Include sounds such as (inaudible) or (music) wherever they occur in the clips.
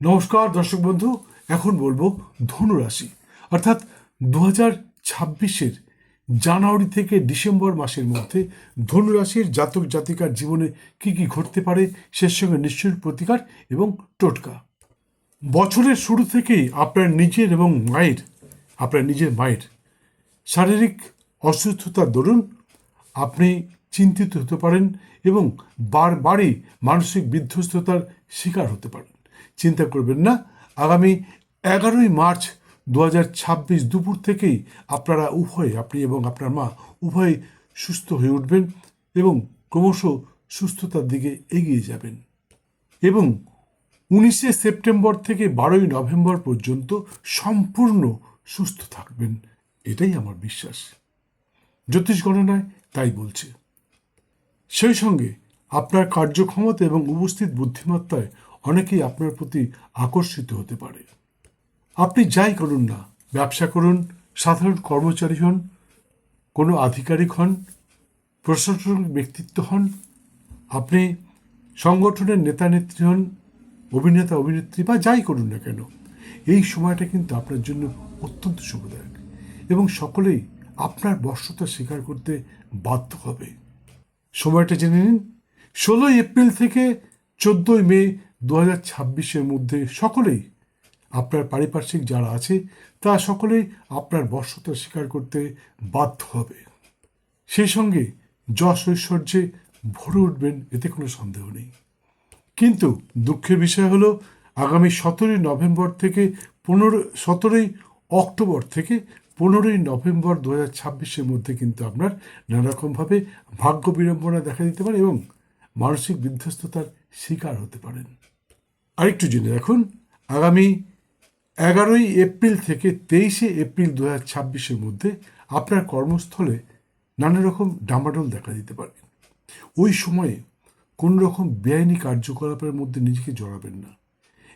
নমস্কার, দর্শক বন্ধু, এখন বলব ধনুরাশি। অর্থাৎ দু হাজার ছাব্বিশের জানুয়ারি থেকে ডিসেম্বর মাসের মধ্যে ধনুরাশির জাতক জাতিকার জীবনে কি কি ঘটতে পারে সে সঙ্গে নিশ্চয় প্রতিকার এবং টোটকা। বছরের শুরু থেকেই আপনার নিজের এবং মায়ের, আপনার নিজের মায়ের শারীরিক অসুস্থতার দরুন আপনি চিন্তিত হতে পারেন এবং বারবারই মানসিক বিধ্বস্ততার শিকার হতে পারেন। চিন্তা করবেন না। আগামী এগারোই মার্চ দু ছাব্বিশ দুপুর থেকেই আপনারা উভয়, আপনি এবং আপনার মা, উভয় সুস্থ হয়ে উঠবেন এবং ক্রমশ সুস্থতার দিকে এগিয়ে যাবেন। এবং উনিশে সেপ্টেম্বর থেকে বারোই নভেম্বর পর্যন্ত সম্পূর্ণ সুস্থ থাকবেন। এটাই আমার বিশ্বাস। জ্যোতিষ গণনায় তাই বলছে। সেই সঙ্গে আপনার কার্যক্ষমতা এবং উপস্থিত বুদ্ধিমত্তায় অনেকেই আপনার প্রতি আকর্ষিত হতে পারে। আপনি যাই করুন না, ব্যবসা করুন, সাধারণ কর্মচারী হন, কোনো আধিকারিক হন, প্রশাসনিক ব্যক্তিত্ব হন, আপনি সংগঠনের নেতা নেত্রী হন, অভিনেতা, অভিনেত্রী বা যাই করুন না কেন, এই সময়টা কিন্তু আপনার জন্য অত্যন্ত শুভদায়ক এবং সকলেই আপনার বর্ষতা স্বীকার করতে বাধ্য হবে। সময়টা জেনে নিন, ষোলোই এপ্রিল থেকে চোদ্দোই মে দু হাজার ছাব্বিশের মধ্যে সকলেই আপনার পারিপার্শ্বিক যারা আছে, তা সকলেই আপনার বর্ষতা স্বীকার করতে বাধ্য হবে। সেই সঙ্গে যশ ঐশ্বর্যে ভরে উঠবেন এতে কোনো সন্দেহ নেই। কিন্তু দুঃখের বিষয় হলো, আগামী সতেরোই নভেম্বর থেকে পনেরো, সতেরোই অক্টোবর থেকে পনেরোই নভেম্বর দু হাজার ছাব্বিশের মধ্যে কিন্তু আপনার নানারকমভাবে ভাগ্য বিড়ম্বনা দেখা দিতে পারে এবং মানসিক বিধ্বস্ততার শিকার হতে পারেন। আরেকটু জেনে রাখুন, আগামী এগারোই এপ্রিল থেকে তেইশে এপ্রিল দু হাজার ছাব্বিশের মধ্যে আপনার কর্মস্থলে নানা রকম ডামাডোল দেখা দিতে পারে। ওই সময়ে কোন রকম বেআইনি কার্যকলাপের মধ্যে নিজেকে জড়াবেন না।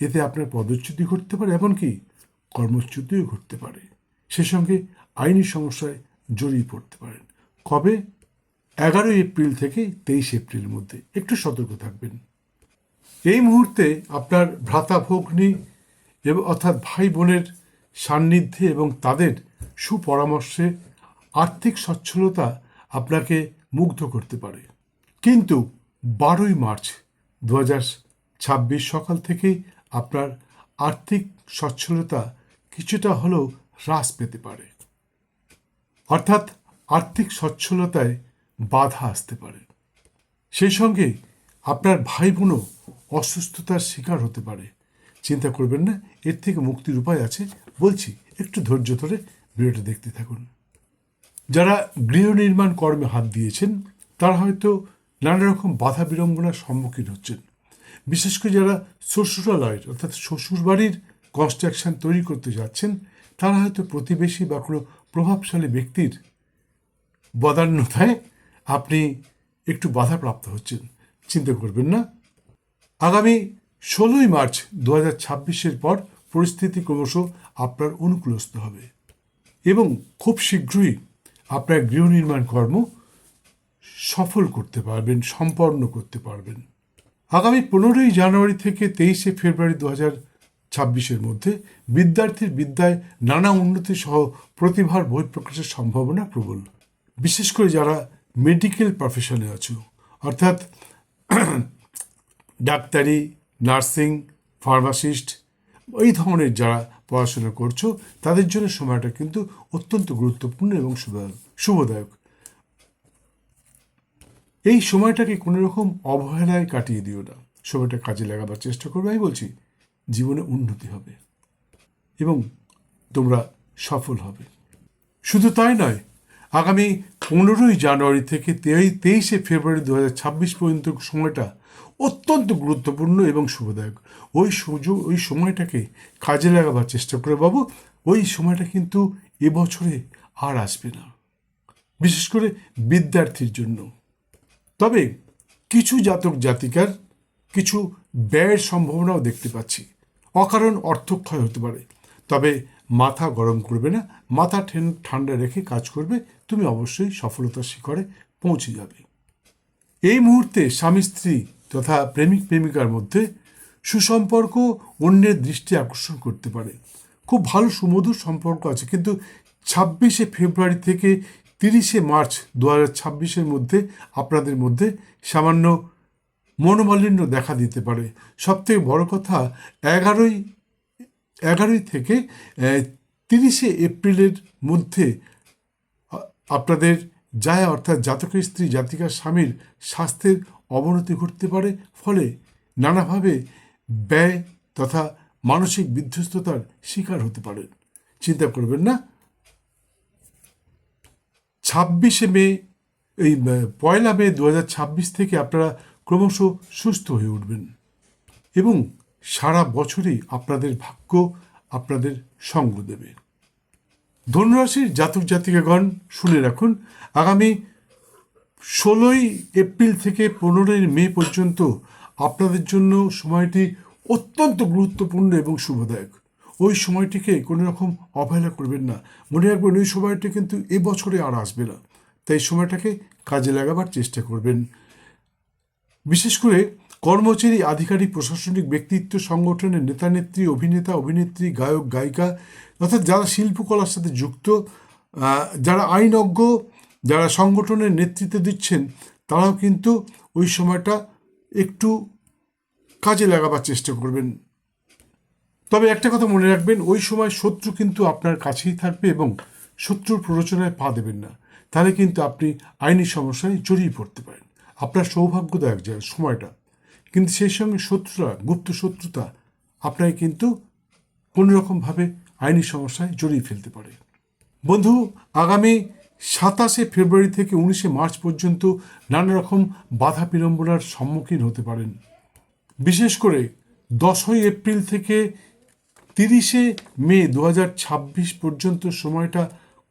এতে আপনার পদচ্যুতি ঘটতে পারে, এমনকি কর্মচ্যুতিও ঘটতে পারে। সে সঙ্গে আইনি সমস্যায় জড়িয়ে পড়তে পারেন। কবে? এগারোই এপ্রিল থেকে তেইশ এপ্রিলের মধ্যে। একটু সতর্ক থাকবেন। এই মুহূর্তে আপনার ভ্রাতা ভগ্নী এবং অর্থাৎ ভাই বোনের সান্নিধ্যে এবং তাদের সুপরামর্শে আর্থিক সচ্ছলতা আপনাকে মুগ্ধ করতে পারে। কিন্তু বারোই মার্চ দু ছাব্বিশ সকাল থেকেই আপনার আর্থিক সচ্ছলতা কিছুটা হলেও হ্রাস পেতে পারে। অর্থাৎ আর্থিক সচ্ছলতায় বাধা আসতে পারে। সেই সঙ্গে আপনার ভাই বোনও অসুস্থতার শিকার হতে পারে। চিন্তা করবেন না, এর থেকে মুক্তির উপায় আছে বলছি, একটু ধৈর্য ধরে ভিডিওটা দেখতে থাকুন। যারা গৃহ নির্মাণ কর্মে হাত দিয়েছেন, তারা হয়তো নানা রকম বাধা বিড়ম্বনার সম্মুখীন হচ্ছেন। বিশেষ করে যারা শ্বশুরালয়ের, অর্থাৎ শ্বশুরবাড়ির কনস্ট্রাকশন তৈরি করতে যাচ্ছেন, তারা হয়তো প্রতিবেশী বা কোনো প্রভাবশালী ব্যক্তির বদান্যতায় আপনি একটু বাধাপ্রাপ্ত হচ্ছেন। চিন্তা করবেন না। আগামী ষোলোই মার্চ দু হাজার ছাব্বিশের পর পরিস্থিতি ক্রমশ আপনার অনুকূলস্থ হবে এবং খুব শীঘ্রই আপনার গৃহ নির্মাণ কর্ম সফল করতে পারবেন, সম্পন্ন করতে পারবেন। আগামী পনেরোই জানুয়ারি থেকে তেইশে ফেব্রুয়ারি দু হাজার ছাব্বিশের মধ্যে বিদ্যার্থীর বিদ্যায় নানা উন্নতি সহ প্রতিভার বহিঃপ্রকাশের সম্ভাবনা প্রবল। বিশেষ করে যারা মেডিকেল প্রফেশনে আছো। অর্থাৎ (clears throat) ডাক্তারি, নার্সিং, ফার্মাসিস্ট, এই ধরনের যারা পড়াশোনা করছ, তাদের জন্য সময়টা কিন্তু অত্যন্ত গুরুত্বপূর্ণ এবং শুভদায়ক। এই সময়টাকে কোনো রকম অবহেলায় কাটিয়ে দিও না। সময়টা কাজে লাগাবার চেষ্টা করবে, আমি বলছি, জীবনে উন্নতি হবে এবং তোমরা সফল হবে। শুধু তাই নয়, আগামী পনেরোই জানুয়ারি থেকে তেই- তেইশে ফেব্রুয়ারি দু হাজার ছাব্বিশ পর্যন্ত সময়টা অত্যন্ত গুরুত্বপূর্ণ এবং শুভদায়ক। ওই সুযোগ ওই সময়টাকে কাজে লাগাবার চেষ্টা করে বাবু, ওই সময়টা কিন্তু এবছরে আর আসবে না। বিশেষ করে বিদ্যার্থীর জন্য। তবে কিছু জাতক জাতিকার কিছু ব্যয়ের সম্ভাবনাও দেখতে পাচ্ছি। অকারণ অর্থক্ষয় হতে পারে। তবে মাথা গরম করবে না, মাথা ঠেন- ঠান্ডা রেখে কাজ করবে, তুমি অবশ্যই সফলতার শিখরে পৌঁছে যাবে। এই মুহূর্তে স্বামী স্ত্রী তথা প্রেমিক প্রেমিকার মধ্যে সুসম্পর্ক অন্যের দৃষ্টি আকর্ষণ করতে পারে। খুব ভালো সুমধুর সম্পর্ক আছে, কিন্তু ছাব্বিশে ফেব্রুয়ারি থেকে তিরিশে মার্চ দু ছাব্বিশের মধ্যে আপনাদের মধ্যে সামান্য মনোমালিন্য দেখা দিতে পারে। সবথেকে বড় কথা, এগারোই এগারোই থেকে তিরিশে এপ্রিলের মধ্যে আপনাদের যায় অর্থাৎ জাতকের স্ত্রী, জাতিকার স্বামীর স্বাস্থ্যের অবনতি ঘটতে পারে, ফলে নানাভাবে ব্যয় তথা মানসিক বিধ্বস্ততার শিকার হতে পারেন। চিন্তা করবেন না। ছাব্বিশে মে, এই পয়লা মে দু হাজার ছাব্বিশ থেকে আপনারা ক্রমশ সুস্থ হয়ে উঠবেন এবং সারা বছরই আপনাদের ভাগ্য আপনাদের সঙ্গ দেবে। ধনুরাশির জাতক জাতিকাগণ শুনে রাখুন, আগামী ষোলোই এপ্রিল থেকে পনেরোই মে পর্যন্ত আপনাদের জন্য সময়টি অত্যন্ত গুরুত্বপূর্ণ এবং শুভদায়ক। ওই সময়টিকে কোনো রকম অবহেলা করবেন না। মনে রাখবেন, ওই সময়টি কিন্তু এবছরে আর আসবে না। তাই সময়টাকে কাজে লাগাবার চেষ্টা করবেন। বিশেষ করে কর্মচারী, আধিকারিক, প্রশাসনিক ব্যক্তিত্ব সংগঠনের নেতা নেত্রী, অভিনেতা, অভিনেত্রী, গায়ক, গায়িকা অর্থাৎ যারা শিল্পকলার সাথে যুক্ত যারা আইনজ্ঞ, যারা সংগঠনের নেতৃত্ব দিচ্ছেন, তারাও কিন্তু ওই সময়টা একটু কাজে লাগাবার চেষ্টা করবেন। তবে একটা কথা মনে রাখবেন, ওই সময় শত্রু কিন্তু আপনার কাছেই থাকবে এবং শত্রুর প্ররোচনায় পা দেবেন না। তাহলে কিন্তু আপনি আইনি সমস্যায় জড়িয়ে পড়তে পারেন। আপনার সৌভাগ্যদায়ক যায় সময়টা। কিন্তু সেই সঙ্গে শত্রুরা গুপ্ত শত্রুতা আপনাকে কিন্তু কোনো রকমভাবে আইনি সমস্যায় জড়িয়ে ফেলতে পারে। বন্ধু, আগামী সাতাশে ফেব্রুয়ারি থেকে উনিশে মার্চ পর্যন্ত নানা রকম বাধা বিড়ম্বনার সম্মুখীন হতে পারেন। বিশেষ করে দশই এপ্রিল থেকে তিরিশে মে দু হাজার ছাব্বিশ পর্যন্ত সময়টা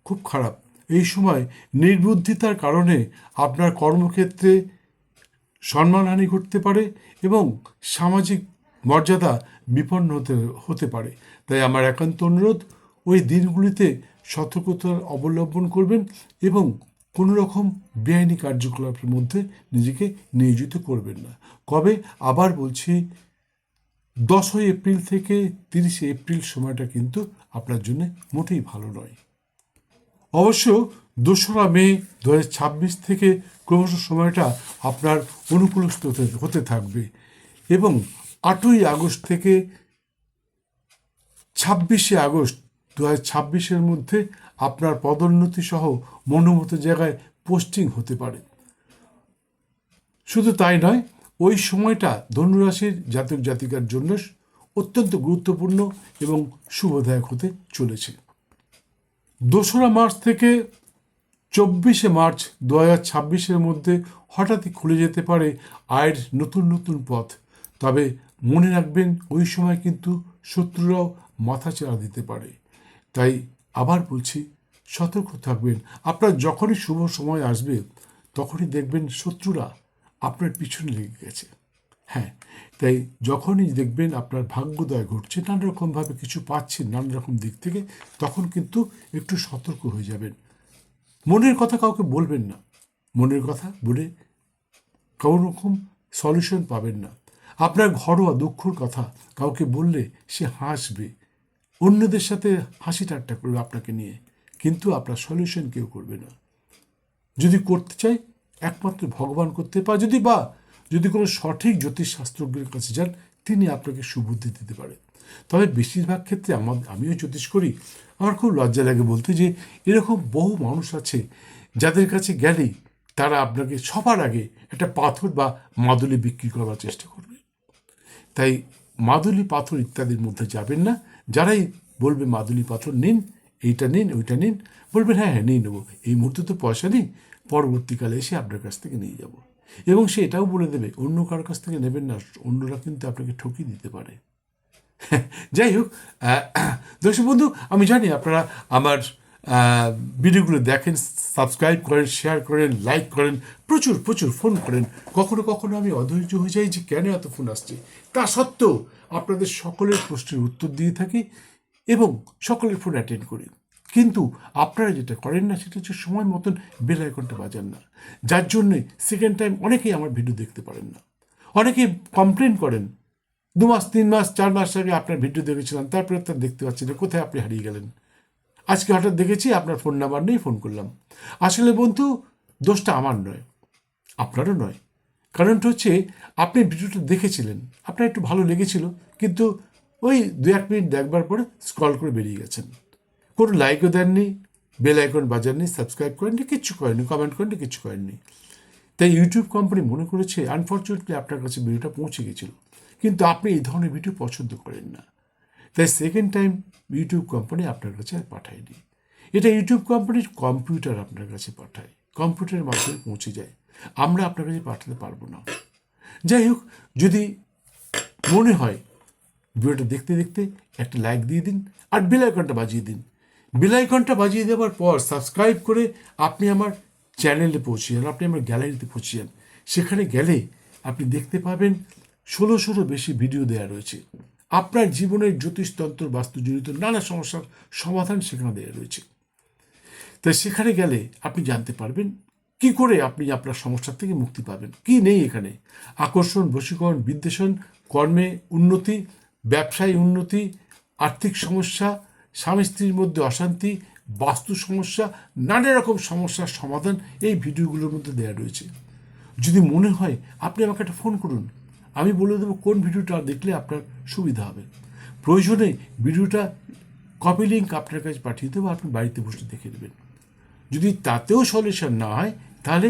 খুব খারাপ। এই সময় নির্বুদ্ধিতার কারণে আপনার কর্মক্ষেত্রে সম্মানহানি ঘটতে পারে এবং সামাজিক মর্যাদা বিপন্ন হতে হতে পারে। তাই আমার একান্ত অনুরোধ, ওই দিনগুলিতে সতর্কতার অবলম্বন করবেন এবং কোনো রকম বেআইনি কার্যকলাপের মধ্যে নিজেকে নিয়োজিত করবেন না। কবে? আবার বলছি, দশই এপ্রিল থেকে তিরিশে এপ্রিল সময়টা কিন্তু আপনার জন্য মোটেই ভালো নয়। অবশ্য দোসরা মে দু হাজার ছাব্বিশ থেকে ক্রমশ সময়টা আপনার অনুকূলস্থ হতে- থাকবে এবং আটই আগস্ট থেকে ছাব্বিশে আগস্ট দু ছাব্বিশের মধ্যে আপনার পদোন্নতি সহ মনোমতো জায়গায় পোস্টিং হতে পারে। শুধু তাই নয়, ওই সময়টা ধনুরাশির জাতক জাতিকার জন্য অত্যন্ত গুরুত্বপূর্ণ এবং শুভদায়ক হতে চলেছে। দোসরা মার্চ থেকে চব্বিশে মার্চ দু হাজার মধ্যে হঠাৎই খুলে যেতে পারে আয়ের নতুন নতুন পথ। তবে মনে রাখবেন, ওই সময় কিন্তু শত্রুরাও মাথা চাড়া দিতে পারে। তাই আবার বলছি, সতর্ক থাকবেন। আপনার যখনই শুভ সময় আসবে, তখনই দেখবেন শত্রুরা আপনার পিছনে লেগে গেছে। হ্যাঁ তাই যখনই দেখবেন আপনার ভাগ্যোদয় ঘটছে নানা রকমভাবে কিছু পাচ্ছেন নানা রকম দিক থেকে, তখন কিন্তু একটু সতর্ক হয়ে যাবেন। মনের কথা কাউকে বলবেন না। মনের কথা বলে কোনো রকম সলিউশন পাবেন না। আপনার ঘরোয়া দুঃখর কথা কাউকে বললে সে হাসবে। অন্যদের সাথে হাসি ঠাট্টা করবে আপনাকে নিয়ে, কিন্তু আপনার সলিউশন কেউ করবে না। যদি করতে চাই একমাত্র ভগবান করতে পারে। যদি বা যদি কোনো সঠিক জ্যোতিষশাস্ত্রজ্ঞের কাছে যান, তিনি আপনাকে সুবুদ্ধি দিতে পারেন। তবে বেশিরভাগ ক্ষেত্রে আমার, আমিও জ্যোতিষ করি। আমার খুব লজ্জা লাগে বলতে যে, এরকম বহু মানুষ আছে, যাদের কাছে গেলেই তারা আপনাকে সবার আগে একটা পাথর বা মাদুলি বিক্রি করার চেষ্টা করবে। তাই মাদুলি পাথর ইত্যাদির মধ্যে যাবেন না। যারাই বলবে মাদুলি পাথর নিন, এইটা নিন, ওইটা নিন, বলবেন হ্যাঁ হ্যাঁ নিয়ে নেব। এই মুহূর্তে তো পয়সা নেই, পরবর্তীকালে এসে আপনার কাছ থেকে নিয়ে যাব। এবং সে এটাও বলে দেবে, অন্য কারোর কাছ থেকে নেবেন না, অন্যরা কিন্তু আপনাকে ঠকিয়ে দিতে পারে। যাই হোক দর্শক বন্ধু, আমি জানি আপনারা আমার ভিডিওগুলো দেখেন, সাবস্ক্রাইব করেন, শেয়ার করেন, লাইক করেন, প্রচুর প্রচুর ফোন করেন। কখনো কখনো আমি অধৈর্য হয়ে যাই যে কেন এত ফোন আসছে। তা সত্ত্বেও আপনাদের সকলের প্রশ্নের উত্তর দিয়ে থাকি এবং সকলের ফোন অ্যাটেন্ড করি। কিন্তু আপনারা যেটা করেন না, সেটা হচ্ছে সময় মতন বেল আইকনটা বাজান না। যার জন্যে সেকেন্ড টাইম অনেকেই আমার ভিডিও দেখতে পারেন না। অনেকে কমপ্লেন করেন, দু মাস, তিন মাস, চার মাস আগে আপনার ভিডিও দেখেছিলাম, তারপরে তার দেখতে পাচ্ছি না, কোথায় আপনি হারিয়ে গেলেন? আজকে হঠাৎ দেখেছি আপনার ফোন নাম্বার নেই ফোন করলাম। আসলে বন্ধু, দোষটা আমার নয়, আপনারও নয়। কারণটা হচ্ছে, আপনি ভিডিওটা দেখেছিলেন, আপনার একটু ভালো লেগেছিল, কিন্তু ওই দু এক মিনিট দেখবার পরে স্ক্রল করে বেরিয়ে গেছেন। কোনো লাইকও দেননি বেল আইকন বাজাননি সাবস্ক্রাইব করেননি, কিচ্ছু করেননি কমেন্ট করেননি, কিচ্ছু করেননি। তাই ইউটিউব কোম্পানি মনে করেছে আনফর্চুনেটলি আপনার কাছে ভিডিওটা পৌঁছে গেছিল, কিন্তু আপনি এই ধরনের ভিডিও পছন্দ করেন না। তাই সেকেন্ড টাইম ইউটিউব কোম্পানি আপনার কাছে আর পাঠায়নি। এটা ইউটিউব কোম্পানির কম্পিউটার আপনার কাছে পাঠায় কম্পিউটারের মাধ্যমে পৌঁছে যায়। আমরা আপনার কাছে পাঠাতে পারব না। যাই হোক, যদি মনে হয় ভিডিওটা দেখতে দেখতে একটা লাইক দিয়ে দিন, আর বেল আইকনটা বাজিয়ে দিন। বেল আইকনটা বাজিয়ে দেওয়ার পর সাবস্ক্রাইব করে আপনি আমার চ্যানেলে পৌঁছে যান, আপনি আমার গ্যালারিতে পৌঁছে যান। সেখানে গেলে আপনি দেখতে পাবেন ষোলোশোরও বেশি ভিডিও দেওয়া রয়েছে। আপনার জীবনের জ্যোতিষতন্ত্র বাস্তুজনিত নানা সমস্যার সমাধান সেখানে দেওয়া রয়েছে। তাই সেখানে গেলে আপনি জানতে পারবেন কি করে আপনি আপনার সমস্যা থেকে মুক্তি পাবেন, কি নেই এখানে? আকর্ষণ, বশীকরণ, বিদ্বেষণ, কর্মে উন্নতি, ব্যবসায় উন্নতি, আর্থিক সমস্যা স্বামী স্ত্রীর মধ্যে অশান্তি, বাস্তু সমস্যা, নানা রকম সমস্যার সমাধান এই ভিডিওগুলোর মধ্যে দেওয়া রয়েছে। যদি মনে হয় আপনি আমাকে একটা ফোন করুন, আমি বলে দেবো কোন ভিডিওটা দেখলে আপনার সুবিধা হবে। প্রয়োজনে ভিডিওটা কপি লিঙ্ক আপনার কাছে পাঠিয়ে দেবো, আপনি বাড়িতে বসে দেখে নেবেন। যদি তাতেও সলিউশন না হয়, তাহলে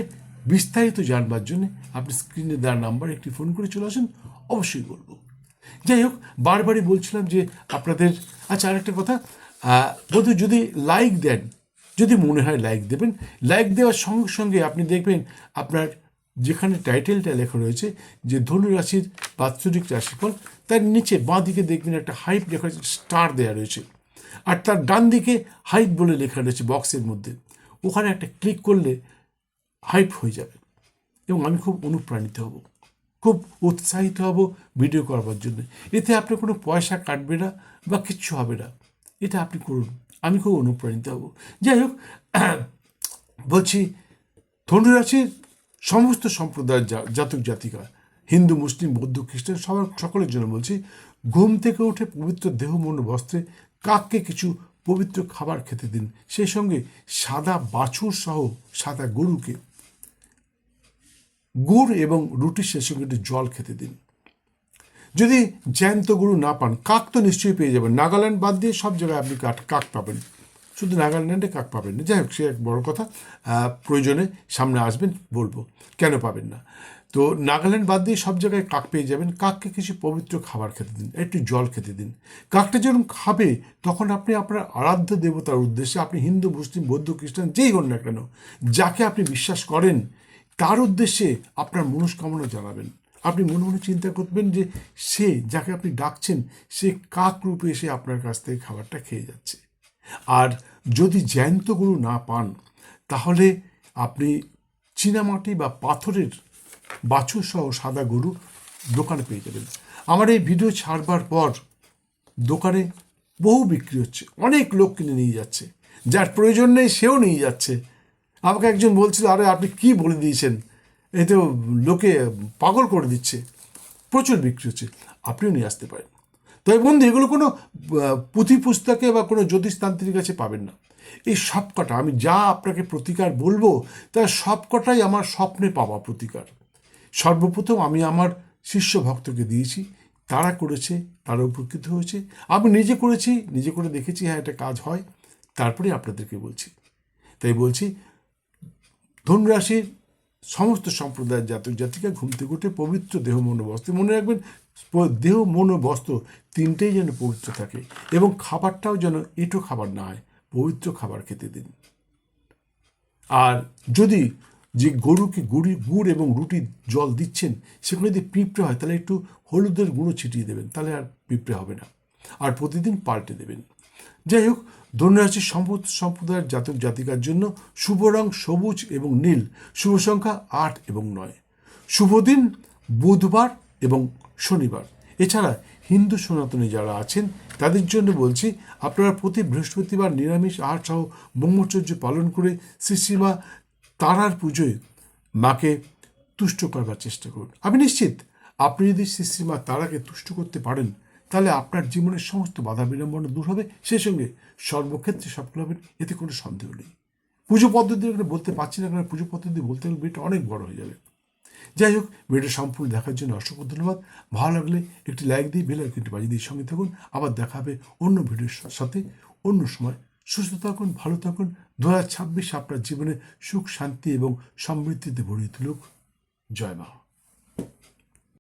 বিস্তারিত জানবার জন্য আপনি স্ক্রিনে দেওয়ার নাম্বার একটি ফোন করে চলে আসুন, অবশ্যই বলব। যাই হোক বারবারই বলছিলাম যে আপনাদের আচ্ছা আরেকটা কথা বন্ধু, যদি লাইক দেন, যদি মনে হয় লাইক দেবেন লাইক দেওয়ার সঙ্গে সঙ্গে আপনি দেখবেন আপনার যেখানে টাইটেলটা লেখা রয়েছে, যে ধনু রাশির বাৎসরিক রাশিফল, তার নিচে বাঁ দিকে দেখবেন একটা হাইপ লেখা রয়েছে স্টার দেওয়া রয়েছে। আর তার ডান দিকে হাইপ বলে লেখা রয়েছে বক্সের মধ্যে। ওখানে একটা ক্লিক করলে হাইপ হয়ে যাবে। এবং আমি খুব অনুপ্রাণিত হব। খুব উৎসাহিত হব ভিডিও করবার জন্য। এতে আপনার কোনো পয়সা কাটবে না বা কিচ্ছু হবে না। এটা আপনি করুন। আমি খুব অনুপ্রাণিত হব। যাই হোক, (clears throat) বলছি ধনুরাশির সমস্ত সম্প্রদায়ের জাতক জাতিকা, হিন্দু, মুসলিম, বৌদ্ধ, খ্রিস্টান, সবার, সকলের জন্য বলছি, ঘুম থেকে উঠে পবিত্র দেহ, মন, বস্ত্রে কাককে কিছু পবিত্র খাবার খেতে দিন। সেই সঙ্গে সাদা বাছুর সহ সাদা গরুকে গুড় এবং রুটির সঙ্গে একটু জল খেতে দিন। যদি জ্যান্ত গরু না পান, কাক তো নিশ্চয়ই পেয়ে যাবেন। নাগাল্যান্ড বাদ দিয়ে সব জায়গায় আপনি কাক কাক পাবেন। শুধু নাগাল্যান্ডে কাক পাবেন না। যাই হোক, সে এক বড় কথা। প্রয়োজনে সামনে আসবেন, বলব, কেন পাবেন না? তো নাগাল্যান্ড বাদ দিয়ে সব জায়গায় কাক পেয়ে যাবেন। কাককে কিছু পবিত্র খাবার খেতে দিন, একটু জল খেতে দিন। কাকটা যখন খাবে, তখন আপনি আপনার আরাধ্য দেবতার উদ্দেশ্যে, আপনি হিন্দু, মুসলিম, বৌদ্ধ, খ্রিস্টান, যেই হন না কেন, যাকে আপনি বিশ্বাস করেন তার উদ্দেশ্যে আপনার মনস্কামনা জানাবেন। আপনি মনে মনে চিন্তা করবেন যে সে যাকে আপনি ডাকছেন, সে কাক রূপে এসে আপনার কাছ থেকে খাবারটা খেয়ে যাচ্ছে। আর যদি জ্যান্ত গরু না পান, তাহলে আপনি চীনামাটি বা পাথরের বাছুর সহ সাদা গরু দোকানে পেয়ে যাবেন। আমার এই ভিডিও ছাড়বার পর দোকানে বহু বিক্রি হচ্ছে, অনেক লোক কিনে নিয়ে যাচ্ছে। যার প্রয়োজন নেই, সেও নিয়ে যাচ্ছে। আমাকে একজন বলছিল, আরে, আপনি কি বলে দিয়েছেন? এ তো লোকে পাগল করে দিচ্ছে। প্রচুর বিক্রি হচ্ছে। আপনিও নিয়ে আসতে পারেন। তবে বন্ধু, এগুলো কোনো পুঁথি পুস্তকে বা কোনো জ্যোতিষতান্ত্রিক কাছে পাবেন না। এই সব কটা আমি যা আপনাকে প্রতিকার বলব তার সব কটাই আমার স্বপ্নে পাওয়া প্রতিকার। সর্বপ্রথম আমি আমার শিষ্য ভক্তকে দিয়েছি। তারা করেছে, তারা উপকৃত হয়েছে। আমি নিজে করেছি, নিজে করে দেখেছি হ্যাঁ এটা কাজ হয়। তারপরে আপনাদেরকে বলছি। তাই বলছি ধনুরাশির সমস্ত সম্প্রদায়ের জাতক জাতিকা ঘুম থেকে উঠে পবিত্র দেহ মন বস্ত্র মনে রাখবেন দেহ মন বস্ত্র তিনটেই যেন পবিত্র থাকে এবং খাবারটাও যেন এঁটো খাবার না হয়, পবিত্র খাবার খেতে দিন। আর যদি যে গরুকে গুড়ি, গুড় এবং রুটি জল দিচ্ছেন, সেগুলো যদি পিঁপড়ে হয়, তাহলে একটু হলুদের গুঁড়ো ছিটিয়ে দেবেন, তাহলে আর পিঁপড়ে হবে না। আর প্রতিদিন পাল্টে দেবেন। যাই হোক ধনুরাশির সম্পদ সম্প্রদায়ের জাতক জাতিকার জন্য শুভ রং সবুজ এবং নীল, শুভ সংখ্যা আট এবং নয়। শুভ দিন বুধবার এবং শনিবার। এছাড়া হিন্দু সনাতনী যারা আছেন, তাদের জন্য বলছি, আপনারা প্রতি বৃহস্পতিবার নিরামিষ আহার সহ ব্রহ্মচর্য পালন করে শ্রীশ্রীমা তারার পুজোয় মাকে তুষ্ট করবার চেষ্টা করুন। আমি নিশ্চিত, আপনি যদি শ্রী শ্রীমা তারাকে তুষ্ট করতে পারেন তাহলে আপনার জীবনের সমস্ত বাধা বিড়ম্বনা দূর হবে। সেই সঙ্গে সর্বক্ষেত্রে সফল হবেন এতে কোনো সন্দেহ নেই। পুজো পদ্ধতি বলতে পারছি না কারণ পুজো পদ্ধতি বলতে গেলে ভিডিওটা অনেক বড় হয়ে যাবে। যাই হোক ভিডিও সম্পূর্ণ দেখার জন্য অসংখ্য ধন্যবাদ। ভালো লাগলে একটি লাইক দিয়ে বেল আইকনটি বাজিয়ে দিয়ে সঙ্গে থাকুন। আবার দেখা হবে অন্য ভিডিওর সাথে। অন্য সময় সুস্থ থাকুন, ভালো থাকুন। দু হাজার ছাব্বিশ আপনার জীবনে সুখ, শান্তি এবং সমৃদ্ধিতে ভরিয়ে তুলুক। জয় মা।